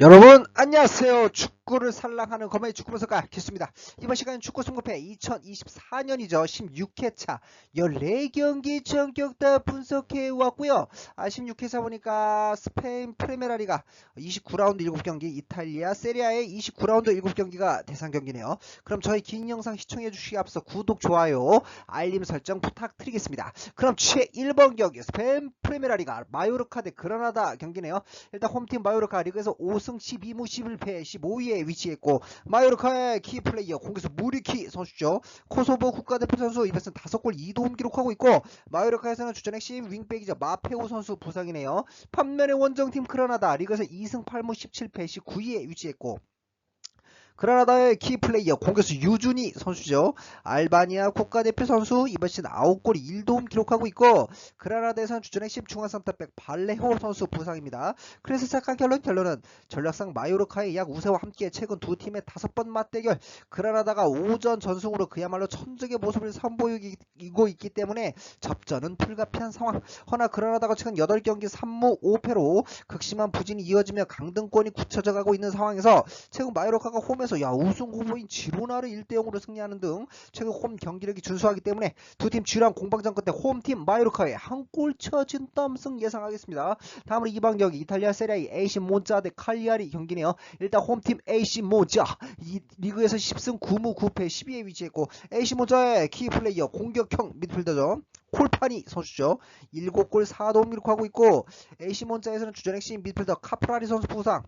여러분 안녕하세요. 축 구를 살랑하는 검의 축구 분석가 기수입니다. 이번 시간은 축구 승부패 2024년이죠. 16회차 14경기 전격 다 분석해 왔고요. 아 16회차 보니까 스페인 프리메라리가 29라운드 7경기 이탈리아 세리아의 29라운드 7경기가 대상 경기네요. 그럼 저희 긴 영상 시청해 주시기 앞서 구독 좋아요 알림 설정 부탁드리겠습니다. 그럼 최 1번 경기 스페인 프리메라리가 마요르카 대 그라나다 경기네요. 일단 홈팀 마요르카 리그에서 5승 12무 11패 15위에 위치했고 마요르카의 키 플레이어 공격수 무리키 선수죠. 코소보 국가대표 선수 이번엔 5골 2도움 기록하고 있고 마요르카에서는 주전 핵심 윙백이죠. 마페오 선수 부상이네요. 반면에 원정팀 크라나다 리그에서 2승 8무 17패 19위에 위치했고 그라나다의 키 플레이어 공격수 유준이 선수죠. 알바니아 국가대표 선수 이번 시즌 9골 1도움 기록하고 있고 그라나다에서는 주전 핵심 중앙상타백 발레호 선수 부상입니다. 그래서 시작한 결론 결론은 전략상 마요르카의 약 우세와 함께 최근 두 팀의 다섯 번 맞대결 그라나다가 오전 전승으로 그야말로 천적의 모습을 선보이고 있기 때문에 접전은 불가피한 상황. 허나 그라나다가 최근 8경기 3무 5패로 극심한 부진이 이어지며 강등권이 굳혀져 가고 있는 상황에서 최근 마요르카가 홈에서 야 우승 후보인 지로나를 1대0으로 승리하는 등 최근 홈 경기력이 준수하기 때문에 두팀 쥐랑 공방전 끝에 홈팀 마요르카의 한 골 쳐진 땀승 예상하겠습니다. 다음으로 이번 경기 이탈리아 세리아의 AC 몬자 대 칼리아리 경기네요. 일단 홈팀 AC 몬자 이 리그에서 10승 9무 9패 12에 위치했고 AC 몬자의 키 플레이어 공격형 미드필더죠. 콜파니 선수죠. 7골 4도움 기록하고 있고 AC 몬자에서는 주전 핵심 미드필더 카프라리 선수 부상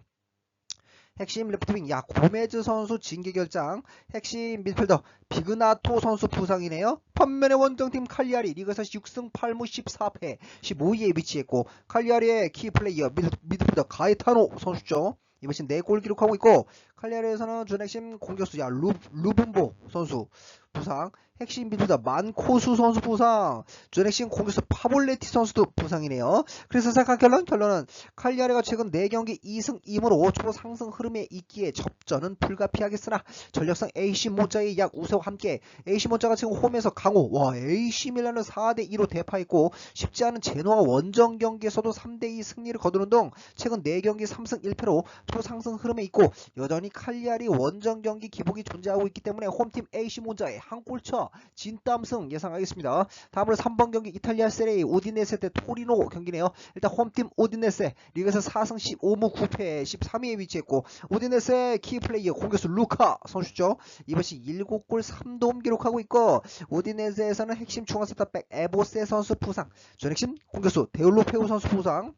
핵심 레프트윙 야 고메즈 선수 징계 결장 핵심 미드필더 비그나토 선수 부상이네요. 반면에 원정팀 칼리아리 리그에서 6승 8무 14패 15위에 위치했고 칼리아리의 키플레이어 미드, 미드필더 가이타노 선수죠. 이번 시즌 4골 기록하고 있고 칼리아리에서는 준핵심 공격수 야 루, 루분보 선수 부상 핵심 미드필더 만코수 선수 부상. 준핵심 공격수 파볼레티 선수도 부상이네요. 그래서 생각한 결론 결론은 칼리아리가 최근 4경기 2승 2무로 5초 상승 흐름에 있기에 접전은 불가피하겠으나 전력상 AC 모자의 약 우세와 함께 AC 모자가 지금 홈에서 강호. 와 AC 밀란을 4대2로 대파했고 쉽지 않은 제노와 원정 경기에서도 3대2 승리를 거두는 등 최근 4경기 3승 1패로 초상승 흐름에 있고 여전히 칼리아리 원정 경기 기복이 존재하고 있기 때문에 홈팀 AC 모자의 한 골차 진땀승 예상하겠습니다. 다음으로 3번 경기 이탈리아 세레이 오디네세 대 토리노 경기네요. 일단 홈팀 오디네세 리그에서 4승 15무 9패 13위에 위치했고 오디네세 키플레이어 공격수 루카 선수죠. 이것이 7골 3도움 기록하고 있고 오디네세에서는 핵심 중앙센터백 에보세 선수 부상 전 핵심 공격수 데올로페우 선수 부상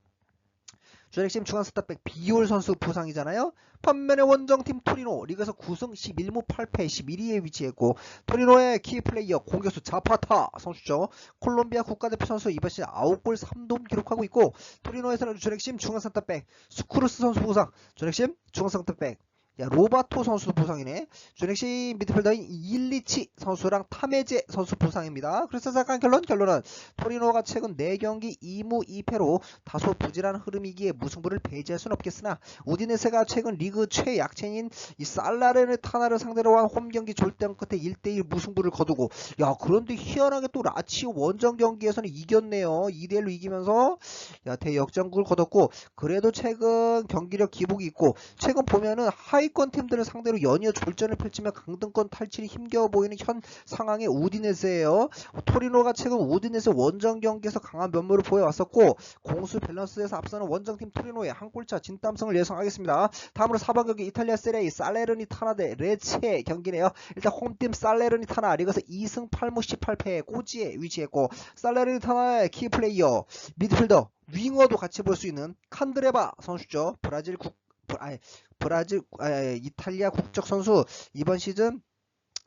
주핵심 중앙 스타백 비올 선수 부상이잖아요. 반면에 원정팀 토리노 리그에서 9승 11무 8패 11위에 위치했고 토리노의 키플레이어 공격수 자파타 선수죠. 콜롬비아 국가대표 선수 이번 시즌 9골 3도움 기록하고 있고 토리노에서는 주핵심 중앙센터백 스쿠르스 선수 부상 주핵심 중앙센터백 야, 로바토 선수도 부상이네. 주넥시 미드필더인 일리치 선수랑 타메제 선수 부상입니다. 그래서 잠깐 결론 결론은 토리노가 최근 4경기 2무 2패로 다소 부진한 흐름이기에 무승부를 배제할 수는 없겠으나 우디네세가 최근 리그 최약체인 이 살라레네 타나를 상대로 한 홈 경기 졸대한 끝에 1대1 무승부를 거두고 야 그런데 희한하게 또 라치오 원정 경기에서는 이겼네요. 2대1로 이기면서 야 대역전골 거뒀고 그래도 최근 경기력 기복이 있고 최근 보면은 하이 하위권 팀들을 상대로 연이어 졸전을 펼치며 강등권 탈출이 힘겨워 보이는 현 상황의 우디네스예요. 토리노가 최근 우디네스 원정 경기에서 강한 면모를 보여왔었고 공수 밸런스에서 앞서는 원정팀 토리노의 한 골차 진땀승을 예상하겠습니다. 다음으로 4번 경기 이탈리아 세레이 살레르니타나 대 레체 경기네요. 일단 홈팀 살레르니타나 리그에서 2승 8무 18패 꼬지에 위치했고 살레르니타나의 키플레이어 미드필더 윙어도 같이 볼 수 있는 칸드레바 선수죠. 브라질 국 아니, 브라질 아, 이탈리아 국적 선수 이번 시즌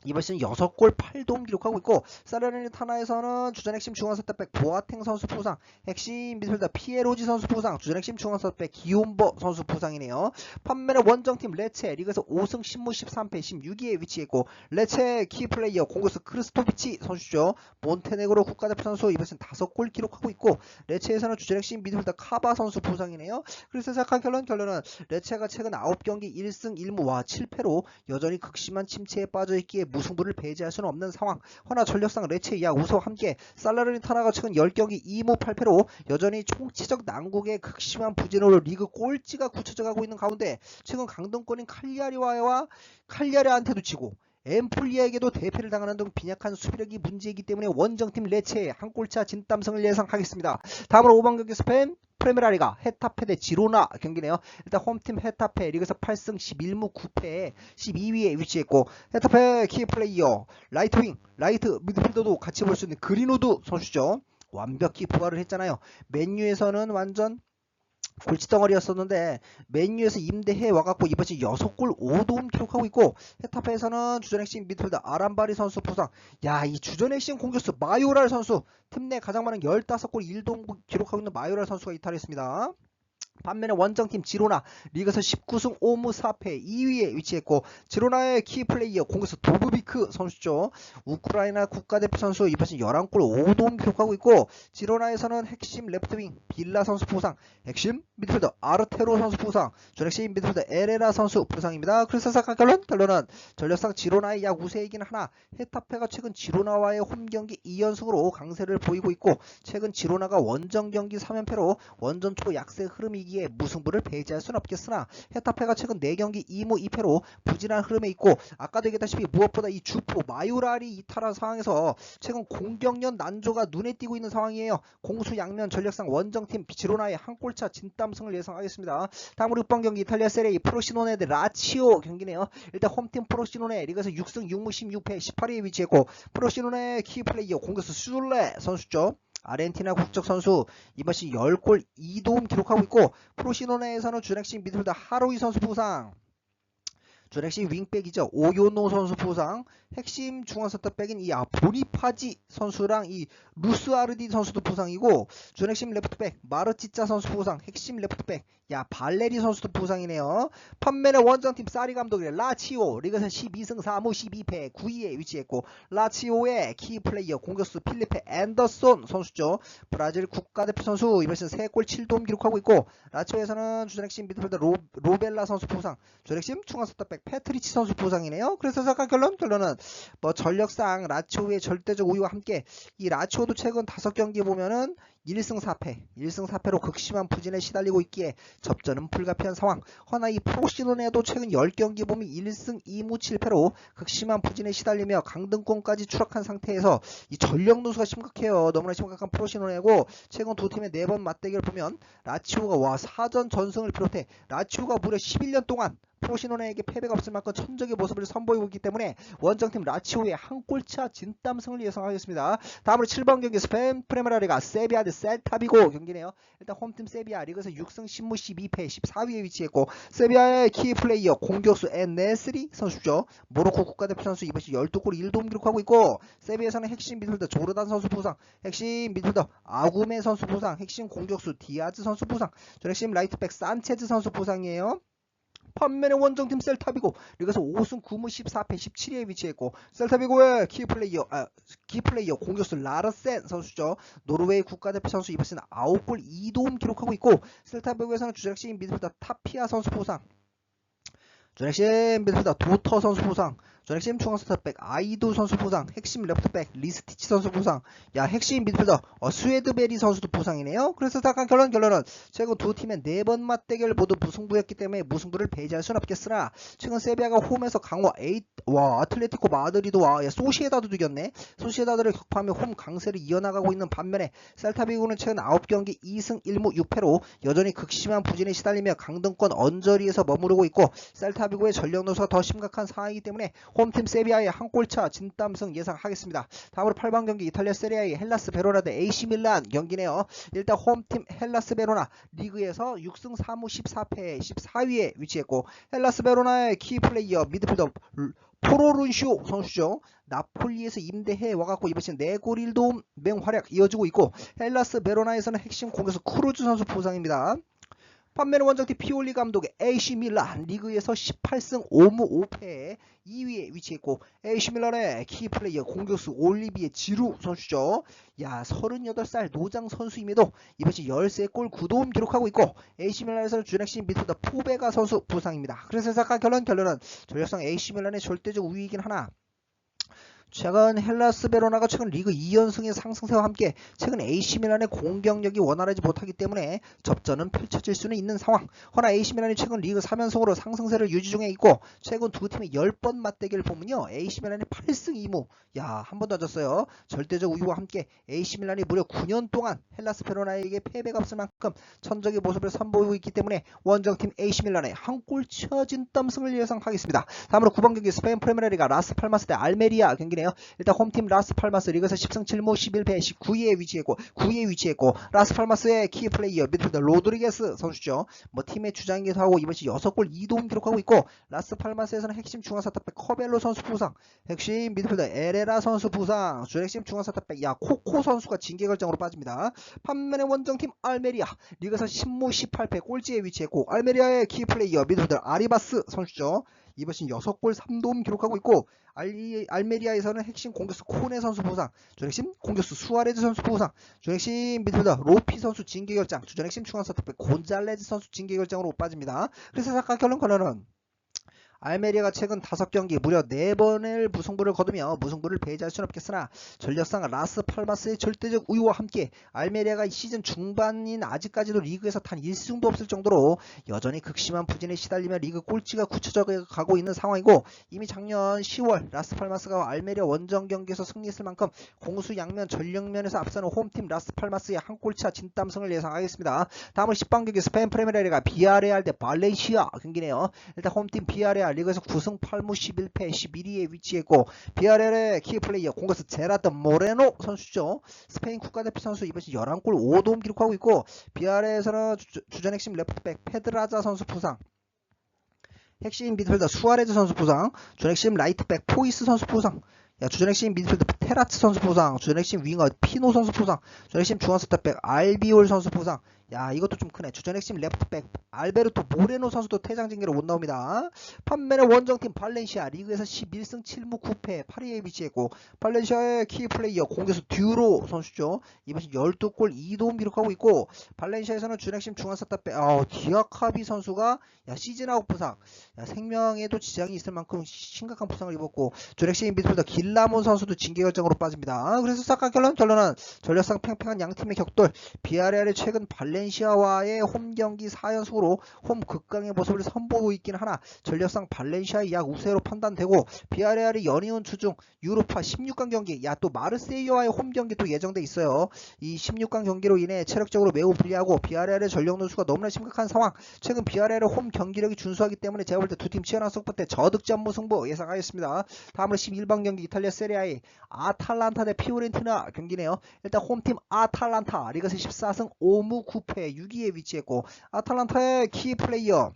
이번 시즌 6골 8도움 기록하고 있고 사르레니타나에서는 주전 핵심 중앙 선택백 보아탱 선수 부상 핵심 미드필더 피에로지 선수 부상 주전 핵심 중앙 선택백 기욤버 선수 부상이네요. 반면에 원정팀 레체 리그에서 5승 10무 13패 16위에 위치했고 레체 키플레이어 공격수 크리스토비치 선수죠. 몬테네그로 국가대표 선수 이번 시즌 5골 기록하고 있고 레체에서는 주전 핵심 미드필더 카바 선수 부상이네요. 그래서 생각한 결론 결론은 레체가 최근 9경기 1승 1무와 7패로 여전히 극심한 침체에 빠져있기에 무승부를 배제할 수는 없는 상황. 허나 전력상 레체이야 우소와 함께 살라르니 타나가 최근 10경기 2무 8패로 여전히 총체적 난국의 극심한 부진으로 리그 꼴찌가 굳혀져 가고 있는 가운데 최근 강등권인 칼리아리와와 칼리아리한테도 지고 엠폴리아에게도 대패를 당하는 등 빈약한 수비력이 문제이기 때문에 원정팀 레체의 한 골차 진땀승을 예상하겠습니다. 다음으로 5번 경기 스팸 프레메라리가 헤타페 대 지로나 경기네요. 일단 홈팀 헤타페 리그에서 8승 11무 9패 12위에 위치했고 헤타페 키플레이어 라이트윙 라이트 미드필더도 같이 볼 수 있는 그린우드 선수죠. 완벽히 부활을 했잖아요. 맨유에서는 완전 골치덩어리였었는데 맨유에서 임대해 와갖고 이번 시 6골 5도움 기록하고 있고 헤타페에서는 주전 핵심 미드필더 아람바리 선수 부상 야 이 주전 핵심 공격수 마요랄 선수 팀 내 가장 많은 15골 1도움 기록하고 있는 마요랄 선수가 이탈했습니다. 반면에 원정팀 지로나 리그에서 19승 5무 4패 2위에 위치했고 지로나의 키플레이어 공격수 도브비크 선수죠. 우크라이나 국가대표 선수 이번 시즌 11골 5도움 기록하고 있고 지로나에서는 핵심 레프트윙 빌라 선수 부상 핵심 미드필더 아르테로 선수 부상 전핵심 미드필더 에레라 선수 부상입니다. 사카 결론 결론은 전력상 지로나의 약 우세이긴 하나 헤타페가 최근 지로나와의 홈 경기 2연승으로 강세를 보이고 있고 최근 지로나가 원정 경기 3연패로 원전 초 약세 흐름이 기에 무승부를 배제할 수는 없겠으나 헤타페가 최근 4경기 2무 2패로 부진한 흐름에 있고 아까도 얘기했다시피 무엇보다 이 주포 마요랄이 이탈한 상황에서 최근 공격력 난조가 눈에 띄고 있는 상황이에요. 공수 양면 전력상 원정팀 지로나의 한 골차 진땀승을 예상하겠습니다. 다음으로 6번 경기 이탈리아 세레이 프로시노네 대 라치오 경기네요. 일단 홈팀 프로시노네 리그에서 6승 6무 16패 18위에 위치했고 프로시노네 키플레이어 공격수 수줄레 선수죠. 아르헨티나 국적 선수 이번 시 10골 2도움 기록하고 있고 프로시노네에서는 주넥신 미드필더 하로이 선수 부상 주넥신 윙백이죠. 오요노 선수 부상 핵심 중앙 센터백인 이 아, 보니파지 선수랑 이 루스 아르디 선수도 부상이고 주넥심 레프트백 마르치짜 선수 부상 핵심 레프트백 야 발레리 선수도 부상이네요. 판매는 원정팀 사리 감독의 라치오 리그에서 12승 4무 12패 9위에 위치했고 라치오의 키플레이어 공격수 필리페 앤더손 선수죠. 브라질 국가대표 선수 이번 시즌 3골 7도움 기록하고 있고 라치오에서는 주전핵심 미드필더 로, 로벨라 선수 부상 주전핵심 중앙 센터백 패트리치 선수 부상이네요. 그래서 잠깐 결론 결론은 뭐 전력상 라치오의 절대적 우위와 함께 이 라치오도 최근 5경기 보면은 1승 4패, 1승 4패로 극심한 부진에 시달리고 있기에 접전은 불가피한 상황. 허나 이 프로시노네도 최근 10경기 보면 1승 2무 7패로 극심한 부진에 시달리며 강등권까지 추락한 상태에서 이 전력 누수가 심각해요. 너무나 심각한 프로시노네고 최근 두 팀의 네 번 맞대결 보면 라치오가 와 4전 전승을 비롯해 라치오가 무려 11년 동안 프로시노네에게 패배가 없을 만큼 천적의 모습을 선보이고 있기 때문에 원정팀 라치오의 한 골차 진땀승을 예상하겠습니다. 다음으로 7번 경기 스페인 프레메라리가 세비야 대 셀타비고 경기네요. 일단 홈팀 세비야 리그에서 6승 10무 12패 14위에 위치했고 세비야의 키 플레이어 공격수 엔네스리 선수죠. 모로코 국가대표 선수 이번 시 12골 1도움 기록하고 있고 세비야에서는 핵심 미드필더 조르단 선수 부상 핵심 미드필더 아구메 선수 부상 핵심 공격수 디아즈 선수 부상 전 핵심 라이트백 산체즈 선수 부상이에요. 반면에 원정팀 셀타비고 리그에서 5승 9무 14패 17위에 위치했고 셀타비고의 키플레이어 아, 키플레이어 공격수 라르센 선수죠. 노르웨이 국가대표 선수 이번 시즌 9골 2도움 기록하고 있고 셀타비고에서는 주력신 미드필더 타피아 선수 부상 주넥심 미드필더 도터 선수 부상 전 핵심 중앙 센터백 아이도 선수 부상, 핵심 레프트백 리스티치 선수 부상, 야 핵심 미드필더 어, 스웨드베리 선수도 부상이네요. 그래서 잠깐 결론 결론은 최근 두 팀의 네 번 맞대결 모두 무승부였기 때문에 무승부를 배제할 수는 없겠으나 최근 세비야가 홈에서 강화 에이 와 아틀레티코 마드리도 와 야, 소시에다도 이겼네. 소시에다드를 격파하며 홈 강세를 이어나가고 있는 반면에 셀타비고는 최근 9경기 2승 1무 6패로 여전히 극심한 부진에 시달리며 강등권 언저리에서 머무르고 있고 셀타비고의 전력 노수가 더 심각한 상황이기 때문에 홈팀 세비야의 한 골차 진땀승 예상하겠습니다. 다음으로 8번 경기 이탈리아 세리아의 헬라스 베로나 대 AC 밀란 경기네요. 일단 홈팀 헬라스 베로나 리그에서 6승 3무 14패 14위에 위치했고 헬라스 베로나의 키플레이어 미드필더 포로룬쇼 선수죠. 나폴리에서 임대해 와갖고 이번 시즌 4골 1도움 맹활약 이어지고 있고 헬라스 베로나에서는 핵심 공격수 크루즈 선수 부상입니다. 반면에 원정팀 피올리 감독의 AC 밀란 리그에서 18승 5무 5패 2위에 위치했고 AC 밀란의 키플레이어 공격수 올리비에 지루 선수죠. 야 38살 노장 선수임에도 이번 시 13골 9도움 기록하고 있고 AC 밀란에서는 준핵심 미드필더 포베가 선수 부상입니다. 그래서 잠깐 결론 결론은 전력상 AC 밀란의 절대적 우위이긴 하나 최근 헬라스 베로나가 최근 리그 2연승의 상승세와 함께 최근 AC 밀란의 공격력이 원활하지 못하기 때문에 접전은 펼쳐질 수는 있는 상황. 허나 AC 밀란이 최근 리그 3연승으로 상승세를 유지 중에 있고 최근 두 팀의 10번 맞대결을 보면요. AC 밀란이 8승 2무. 야, 한번더 졌어요. 절대적 우위와 함께 AC 밀란이 무려 9년 동안 헬라스 베로나에게 패배가 없을 만큼 천적의 모습을 선보이고 있기 때문에 원정팀 AC 밀란의 한 골 치어진 땀승을 예상하겠습니다. 다음으로 9번 경기 스페인 프리메라리가 라스 팔마스 대 알메리아 경기 네요. 일단 홈팀 라스 팔마스 리그에서 10승 7무 11패 19위에 위치했고 9위에 위치했고 라스 팔마스의 키 플레이어 미드필더 로드리게스 선수죠. 뭐 팀의 주장이기도 하고 이번 시 6골 2도움 기록하고 있고 라스 팔마스에서는 핵심 중앙사탑백 커벨로 선수 부상, 핵심 미드필더 에레라 선수 부상, 주핵심 중앙사탑백 야 코코 선수가 징계 결정으로 빠집니다. 반면에 원정팀 알메리아 리그에서 10무 18패 꼴찌에 위치했고 알메리아의 키 플레이어 미드필더 아리바스 선수죠. 이번 시즌 6골 3도움 기록하고 있고 알리, 알메리아에서는 핵심 공격수 코네 선수 부상, 주핵심 공격수 수아레즈 선수 부상, 주핵심 미드필더 로피 선수 징계 결정, 주전핵심 중앙 서트백 곤잘레즈 선수 징계 결정으로 빠집니다. 그래서 잠깐 결론 거론은 알메리아가 최근 5경기 무려 4번의 무승부를 거두며 무승부를 배제할 수는 없겠으나 전력상 라스 팔마스의 절대적 우위와 함께 알메리아가 이 시즌 중반인 아직까지도 리그에서 단 1승도 없을 정도로 여전히 극심한 부진에 시달리며 리그 꼴찌가 굳혀져 가고 있는 상황이고 이미 작년 10월 라스 팔마스가 알메리아 원정 경기에서 승리했을 만큼 공수 양면 전력면에서 앞서는 홈팀 라스 팔마스의 한 골차 진땀승을 예상하겠습니다. 다음은 10번 경기 스페인 프리메라리가 비아레알 대 발렌시아 경기네요. 일단 홈팀 비아레알 리그에서 9승 8무 11패 11위에 위치했고 비아레알의 키플레이어 공격수 제라드 모레노 선수죠. 스페인 국가대표 선수 이번 시즌 11골 5도움 기록하고 있고 주, 주전 핵심 레프트백 페드라자 선수 부상. 핵심 미드필더 수아레즈 선수 부상. 주전 핵심 라이트백 포이스 선수 부상. 야, 주전 핵심 미드필더 테라츠 선수 부상. 주전 핵심 윙어 피노 선수 부상. 주전 핵심 중앙스타백 알비올 선수 부상 야 이것도 좀 크네. 주전 핵심 레프트백 알베르토 모레노 선수도 퇴장 징계로 못 나옵니다. 반면에 원정팀 발렌시아 리그에서 11승 7무 9패 8위에 위치했고 발렌시아의 키플레이어 공격수 듀로 선수죠. 이번 시즌 12골 2도움 기록하고 있고 발렌시아에서는 주전 핵심 중앙스타백 어, 디아카비 선수가 야 시즌아웃 부상. 야, 생명에도 지장이 있을 만큼 심각한 부상을 입었고 주전 핵심 미드필더 길라몬 선수도 징계 결정으로 빠집니다. 그래서 싹각 결론 결론은 전력상 팽팽한 양팀의 격돌. 비아레알의 최근 발렌 발렌시아와의 홈 경기 4연속으로 홈 극강의 모습을 선보이고 있긴 하나 전력상 발렌시아의 약 우세로 판단되고 비아레알이 연이은 주중 유로파 16강 경기 야 또 마르세이어와의 홈 경기도 예정돼 있어요. 이 16강 경기로 인해 체력적으로 매우 불리하고 비아레알의 전력 누수가 너무나 심각한 상황. 최근 비아레알의 홈 경기력이 준수하기 때문에 제가 볼 때 두 팀 치열한 승부 때 저득점 무승부 예상하겠습니다. 다음으로 11번 경기 이탈리아 세리아의 아탈란타 대 피오렌티나 경기네요. 일단 홈팀 아탈란타 리그에서 14승 5무 9패 6위에 위치했고 아탈란타의 키 플레이어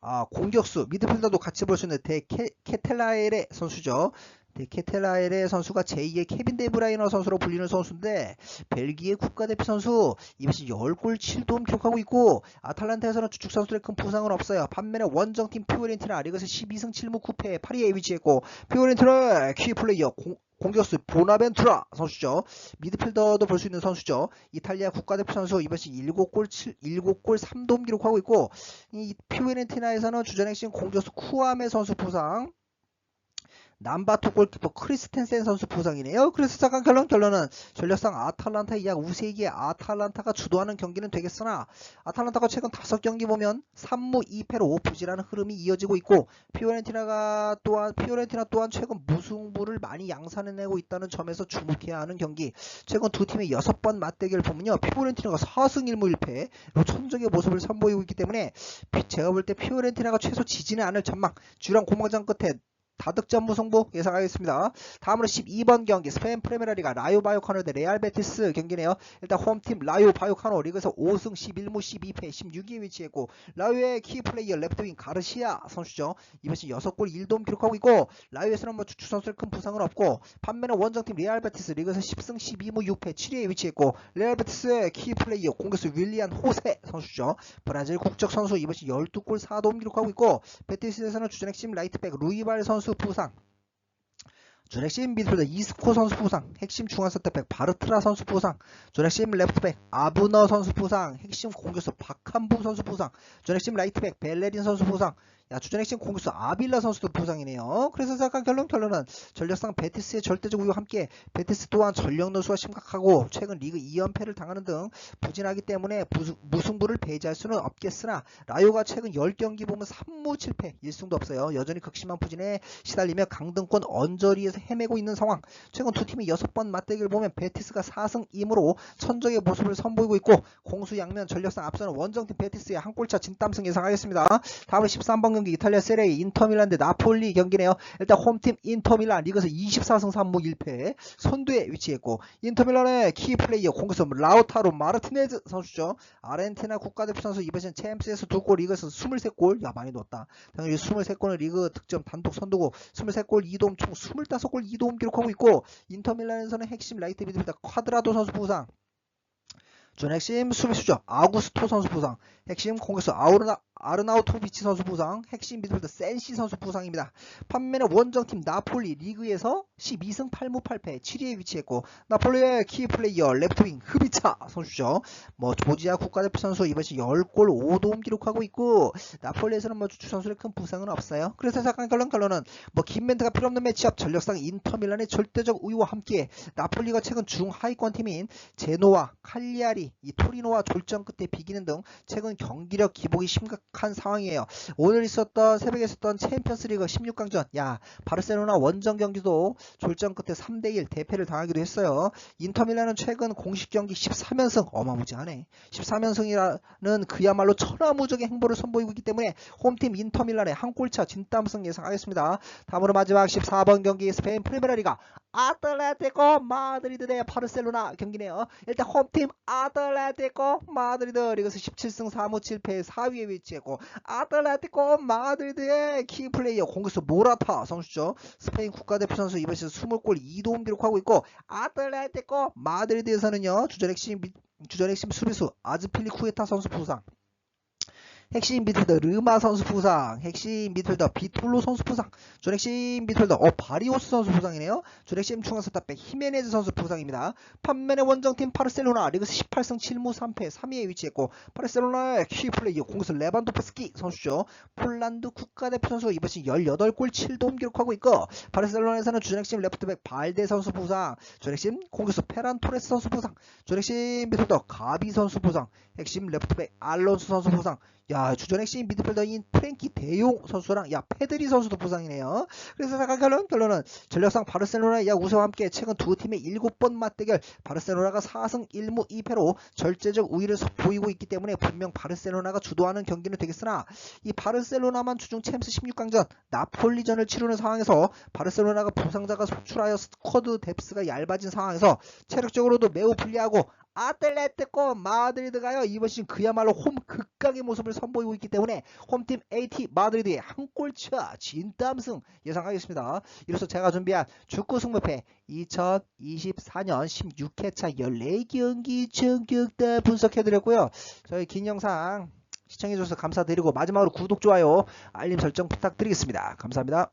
아, 공격수 미드필더도 같이 볼 수 있는 데 케텔라엘의 선수죠. 데케텔라엘의 선수가 제2의 케빈 데브라이너 선수로 불리는 선수인데 벨기에 국가대표 선수 시 10골 7도움 기록하고 있고 아탈란타에서는 주축 선수들의 큰 부상은 없어요. 반면에 원정팀 피오렌티나 리그에서 12승 7무 9패 8위에 위치했고 피오렌티나 키플레이어 공, 공격수 보나벤투라 선수죠. 미드필더도 볼 수 있는 선수죠. 이탈리아 국가대표 선수 이번 시 7골 7, 7골 3도움 기록하고 있고 이 피오렌티나에서는 주전 핵심 공격수 쿠아메 선수 부상 남바토 골키퍼 크리스텐센 선수 부상이네요. 그래서 잠깐 결론 결론은 전력상 아탈란타의 약 우세기의 아탈란타가 주도하는 경기는 되겠으나 아탈란타가 최근 5경기 보면 3무 2패로 5부지라는 흐름이 이어지고 있고 피오렌티나가 또한 피오렌티나 또한 최근 무승부를 많이 양산해내고 있다는 점에서 주목해야 하는 경기. 최근 두 팀의 6번 맞대결을 보면요. 피오렌티나가 4승 1무 1패로 천적의 모습을 선보이고 있기 때문에 제가 볼 때 피오렌티나가 최소 지지는 않을 전망. 주랑 공방장 끝에 다득점 무승부 예상하겠습니다. 다음으로 12번 경기 스페인 프리메라리가 라요 바이오카노 대 레알 베티스 경기네요. 일단 홈팀 라요 바이오카노 리그에서 5승 11무 12패 16위에 위치했고 라요의 키플레이어 레프트윙 가르시아 선수죠. 이번 시 6골 1도움 기록하고 있고 라요에서는 뭐 주축 선수들 큰 부상은 없고 반면에 원정팀 레알 베티스 리그에서 10승 12무 6패 7위에 위치했고 레알 베티스의 키플레이어 공격수 윌리안 호세 선수죠. 브라질 국적 선수 이번 시 12골 4도움 기록하고 있고 베티스에서는 주전 핵심 라이트백 루이발 선수 선수 부상. 주넥심 미드필더 이스코 선수 부상, 핵심 중앙 센터백 바르트라 선수 부상, 주넥심 레프트백 아브너 선수 부상, 핵심 공격수 박한부 선수 부상, 주넥심 라이트백 벨레린 선수 부상, 야, 주전 핵심 공격수 아빌라 선수도 부상이네요. 그래서 잠깐 결론 결론은 전력상 베티스의 절대적 우위와 함께 베티스 또한 전력 노수가 심각하고 최근 리그 2연패를 당하는 등 부진하기 때문에 부수- 무승부를 배제할 수는 없겠으나 라요가 최근 10경기 보면 3무 7패 1승도 없어요. 여전히 극심한 부진에 시달리며 강등권 언저리에서 헤매고 있는 상황. 최근 두 팀이 6번 맞대결을 보면 베티스가 4승 2무로 천적의 모습을 선보이고 있고 공수 양면 전력상 앞서는 원정팀 베티스의 한 골차 진땀승 예상하겠습니다. 다음은 13번 경기 이탈리아 세레이 인터밀란 대 나폴리 경기네요. 일단 홈팀 인터밀란 리그에서 24승 3무 1패 선두에 위치했고 인터밀란의 키 플레이어 공격수 라우타로 마르티네즈 선수죠. 아르헨티나 국가대표 선수 이번 시즌 챔스에서 두골 리그에서 23골 야 많이 넣었다. 당연히 23골은 리그 득점 단독 선두고 23골 2도움 총 25골 2도움 기록하고 있고 인터밀란에서는 핵심 라이트 미드필더 쿼드라도 선수 부상 준 핵심 수비수죠. 아구스토 선수 부상, 핵심 공격수 아우르나, 아르나우토비치 선수 부상, 핵심 미드필더 센시 선수 부상입니다. 판매는 원정팀 나폴리 리그에서 12승 8무 8패 7위에 위치했고 나폴리의 키 플레이어 레프트윙 흐비차 선수죠. 뭐 조지아 국가대표 선수 이번 시즌 10골 5도움 기록하고 있고 나폴리에서는 뭐 주축 선수의 큰 부상은 없어요. 그래서 잠깐 결론 결론은 뭐긴 멘트가 필요 없는 매치업 전력상 인터밀란의 절대적 우위와 함께 나폴리가 최근 중하위권 팀인 제노와 칼리아리, 이 토리노와 졸전 끝에 비기는 등 최근 경기력 기복이 심각 한 상황이에요. 오늘 있었던 새벽에 있었던 챔피언스 리그 16강전, 야 바르셀로나 원정 경기도 졸전 끝에 3대1 대패를 당하기도 했어요. 인터밀란은 최근 공식 경기 13연승, 어마무지하네. 13연승이라는 그야말로 천하무적의 행보를 선보이고 있기 때문에 홈팀 인터밀란의 한 골차 진땀승 예상하겠습니다. 다음으로 마지막 14번 경기 스페인 프리메라리가 아틀레티코 마드리드 대 바르셀로나 경기네요. 일단 홈팀 아틀레티코 마드리드 리그에서 17승 4무 7패 4위에 위치 했고 아틀레티코 마드리드의 키플레이어 공격수 모라타 선수죠. 스페인 국가대표 선수 이번 시즌 20골 2도움 기록하고 있고 아틀레티코 마드리드에서는요. 주전 핵심 미- 주전 핵심 수비수 아즈필리 쿠에타 선수 부상 핵심 미드필더 르마 선수 부상, 핵심 미드필더 비톨로 선수 부상, 전핵심 미드필더 어 바리오스 선수 부상이네요. 전핵심 중앙선 답백 히메네즈 선수 부상입니다. 판면의 원정팀 파르셀로나 리그스 18승 7무 3패 3위에 위치했고 파르셀로나의 키플레이어 공수 레반도프스키 선수죠. 폴란드 국가대표 선수 이번 시즌 18골 7도움 기록하고 있고 바르셀로나에서는 주전핵심 레프트백 발데 선수 부상, 전핵심 공격수 페란 토레스 선수 부상, 전핵심 미드필더 가비 선수 부상, 핵심 레프트백 알론소 선수 부상, 야 주전 핵심 미드필더인 프랭키 대용 선수랑 야 페드리 선수도 부상이네요. 그래서 잠깐 결론 결론은 전력상 바르셀로나의 약 우승과 함께 최근 두 팀의 7번 맞대결 바르셀로나가 4승 1무 2패로 절제적 우위를 서- 보이고 있기 때문에 분명 바르셀로나가 주도하는 경기는 되겠으나 이 바르셀로나만 주중 챔스 16강전 나폴리전을 치르는 상황에서 바르셀로나가 부상자가 속출하여 스쿼드 뎁스가 얇아진 상황에서 체력적으로도 매우 불리하고 아틀레티코 마드리드가요 이번 시즌 그야말로 홈 극강의 모습을 선보이고 있기 때문에 홈팀 AT 마드리드의 한 골차 진땀승 예상하겠습니다. 이로써 제가 준비한 축구 승부패 2024년 16회차 14경기 전격다 분석해드렸고요. 저희 긴 영상 시청해주셔서 감사드리고 마지막으로 구독, 좋아요, 알림 설정 부탁드리겠습니다. 감사합니다.